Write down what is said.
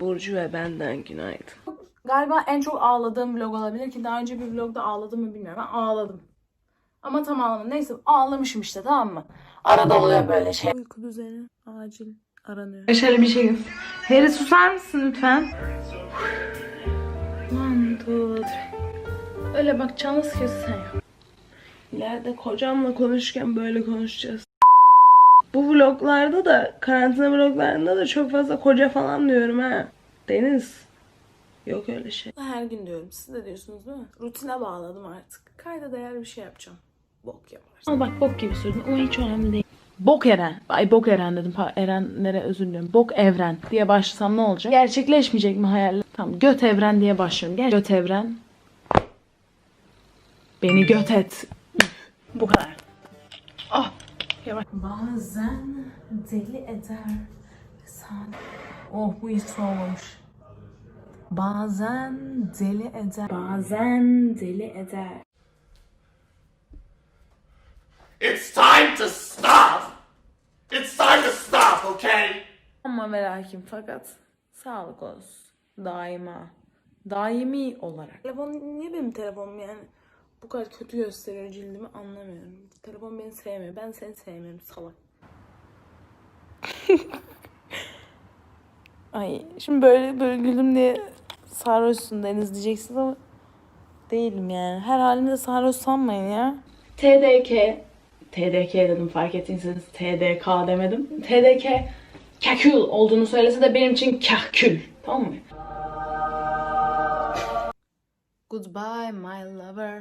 Burcu ve benden günaydın. Galiba en çok ağladığım vlog olabilir ki daha önce bir vlogda ağladım mı bilmiyorum. Ben ağladım. Ama tam ağlamadım. Neyse ağlamışım işte tamam mı? Arada oluyor böyle şey. Uyku düzeni acil aranıyor. Şöyle bir şey. Harry susar mısın lütfen? One, two, three. Öyle bak canı sıkıyorsa sen yap. İleride kocamla konuşurken böyle konuşacağız. Bu vloglarda da, karantina vloglarında da çok fazla koca falan diyorum ha. Deniz. Yok öyle şey. Her gün diyorum. Siz de diyorsunuz değil mi? Rutine bağladım artık. Kayda değer bir şey yapacağım. Bok yaparsın. Ama bak bok gibi söyledin. O hiç önemli değil. Bok Eren. Ay bok Eren dedim. Pa Erenlere özür diliyorum. Bok Evren diye başlasam ne olacak? Gerçekleşmeyecek mi hayaller? Tamam göt Evren diye başlıyorum. Gel göt Evren. Beni göt et. Bu kadar. Ah. Yavaş. Bazen deli eder. Sen... Oh bu hiç olmamış. Bazen deli eder. Bazen deli eder. It's time to stop! It's time to stop, okay? Ama ve lakin fakat sağlık olsun. Daima. Daimi olarak. Telefon niye benim telefonum yani bu kadar kötü gösteriyor cildimi anlamıyorum. Telefon beni sevmiyor. Ben seni sevmiyorum salak. Ay şimdi böyle böyle güldüm diye sarhoşsun Deniz diyeceksiniz ama değilim yani. Her halimde sarhoş sanmayın ya. TDK TDK dedim fark ettiyseniz TDK demedim. TDK kakül olduğunu söylese de benim için kahkül. Tamam mı? Goodbye my lover.